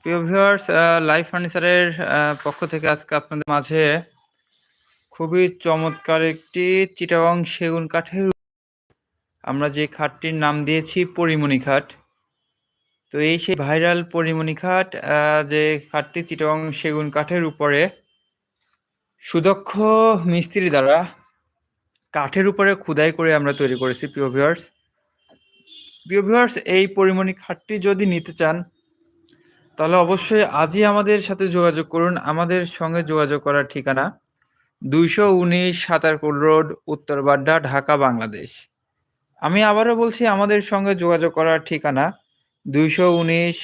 প্রিয় ভিউয়ার্স আ লাইভ ফার্নিচারের পক্ষ থেকে আজকে আপনাদের মাঝে খুবই চমৎকার একটি চিটাগং সেগুন কাঠের আমরা যে খাটটির নাম দিয়েছি পরিমণি খাট। তো এই সেই ভাইরাল পরিমণি খাট যে খাটটি চিটাগং সেগুন কাঠের উপরে সুদক্ষ মিস্ত্রি দ্বারা কাঠের উপরে খোদাই করে আমরা তৈরি করেছি, প্রিয় ভিউয়ার্স। প্রিয় ভিউয়ার্স, এই পরিমণি খাটটি যদি নিতে চান তাহলে অবশ্যই আজই আমাদের সাথে যোগাযোগ করুন। আমাদের সঙ্গে যোগাযোগ করার ঠিকানা ২১৯ সাতারকুল রোড, উত্তর বাড্ডা, ঢাকা, বাংলাদেশ। আমি আবারও বলছি আমাদের সঙ্গে যোগাযোগ করার ঠিকানা ২১৯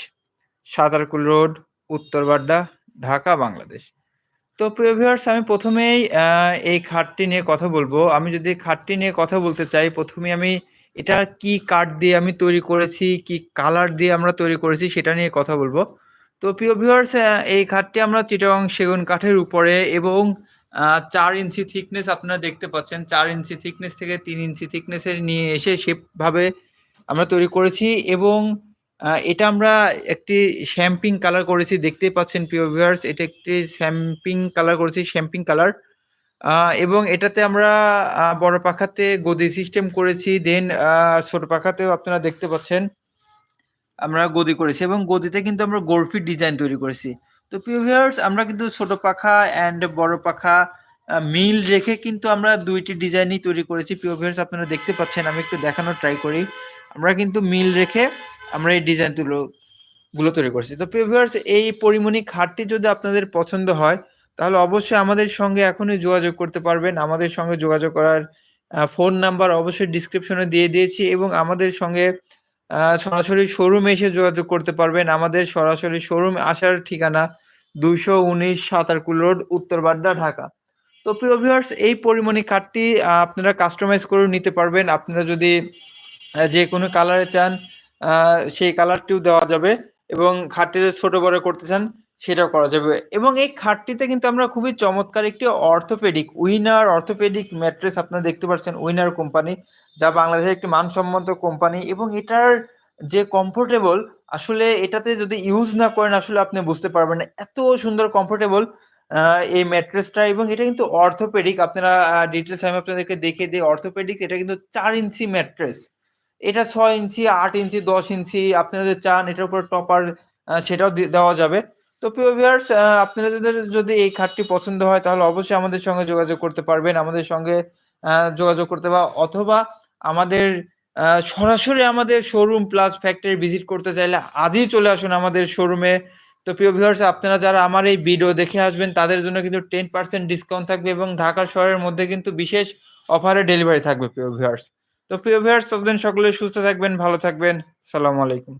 সাতারকুল রোড, উত্তর বাড্ডা, ঢাকা, বাংলাদেশ। তো প্রিয় ভিউয়ার্স আমি প্রথমেই এই খাটটি নিয়ে কথা বলব আমি যদি খাটটি নিয়ে কথা বলতে চাই ১ম এই আমি এটা কি কাঠ দিয়ে আমি তৈরি করেছি, কি কালার দিয়ে আমরা তৈরি করেছি সেটা নিয়ে কথা বলব। তো প্রিয় ভিউয়ার্স এই খাটটি আমরা চিটাগং সেগুন কাঠের উপরে এবং চার ইঞ্চি থিকনেস আপনারা দেখতে পাচ্ছেন। চার ইঞ্চি থিকনেস থেকে তিন ইঞ্চি থিকনেসের নিয়ে এসে সেভাবে আমরা তৈরি করেছি এবং এটা আমরা একটি শ্যাম্পিং কালার করেছি। দেখতেই পাচ্ছেন প্রিয় ভিউয়ার্স এটা একটি শ্যাম্পিং কালার করেছি, শ্যাম্পিং কালার। এবং এটাতে আমরা বড় পাখাতে গদি সিস্টেম করেছি। দেন ছোট পাখাতেও আপনারা দেখতে পাচ্ছেন, আমরা গদি করেছি এবং গদিতে কিন্তু আমরা গোরফিট ডিজাইন তৈরি করেছি। তো প্রিয় ভিউয়ার্স আমরা কিন্তু ছোট পাখা অ্যান্ড বড় পাখা মিল রেখে কিন্তু আমরা দুইটি ডিজাইনই তৈরি করেছি। প্রিয় ভিউয়ার্স আপনারা দেখতে পাচ্ছেন, আমি একটু দেখানোর ট্রাই করি। আমরা কিন্তু মিল রেখে আমরা এই ডিজাইন তুলো গুলো তৈরি করেছি। তো প্রিয় ভিউয়ার্স এই পরিমণি খাটটি যদি আপনাদের পছন্দ হয় তাহলে অবশ্যই আমাদের সঙ্গে এখনই যোগাযোগ করতে পারবেন। আমাদের সঙ্গে যোগাযোগ করার ফোন নাম্বার অবশ্যই ডিসক্রিপশনে দিয়ে দিয়েছি এবং আমাদের সঙ্গে সরাসরি শোরুমে এসে যোগাযোগ করতে পারবেন। আমাদের সরাসরি শোরুম আসার ঠিকানা ২১৯ সাতারকুল রোড, উত্তর বাড্ডা, ঢাকা। তো প্রিয় ভিউয়ার্স এই পরিমণি আ আপনারা কাস্টমাইজ করেও নিতে পারবেন। আপনারা যদি যে কোনো কালারে চান সেই কালারটিও দেওয়া যাবে এবং খাটটি ছোট বড় করতে চান সেটাও করা যাবে এবং এই খাটটিতে কিন্তু আমরা খুবই চমৎকার একটি অর্থোপেডিক উইনার অর্থোপেডিক ম্যাট্রেস আপনারা দেখতে পাচ্ছেন উইনার কোম্পানি যা বাংলাদেশের একটি মানসম্মত কোম্পানি এবং এটার যে কমফোর্টেবল আসলে এটাতে যদি ইউজ না করেন আসলে আপনি বুঝতে পারবেন না। এত সুন্দর কমফোর্টেবল এই ম্যাট্রেসটা এবং এটা কিন্তু অর্থোপেডিক আপনারা ডিটেলস আমি আপনাদেরকে দেখে দিই অর্থোপেডিক এটা কিন্তু চার ইঞ্চি ম্যাট্রেস। এটা ৬ ইঞ্চি, আট ইঞ্চি, ১০ ইঞ্চি আপনি যদি চান এটার উপরে টপার সেটাও দেওয়া যাবে। তো প্রিয় ভিউয়ার্স আ আপনাদের যদি এই খাটটি পছন্দ হয় তাহলে অবশ্যই আমাদের সঙ্গে যোগাযোগ করতে পারবেন। আমাদের সঙ্গে যোগাযোগ করতে বা অথবা আমাদের সরাসরি আমাদের শোরুম প্লাস ফ্যাক্টরি ভিজিট করতে চাইলে আজই চলে আসুন আমাদের শোরুমে। তো প্রিয় ভিউয়ার্স আপনারা যারা আমার এই ভিডিও দেখে আসবেন তাদের জন্য কিন্তু 10% ডিসকাউন্ট থাকবে এবং ঢাকার শহরের মধ্যে কিন্তু বিশেষ অফারে ডেলিভারি থাকবে প্রিয় ভিউয়ার্স। তো প্রিয় ভিউয়ার্স ততদিন সকলে সুস্থ থাকবেন, ভালো থাকবেন। আসসালামু আলাইকুম।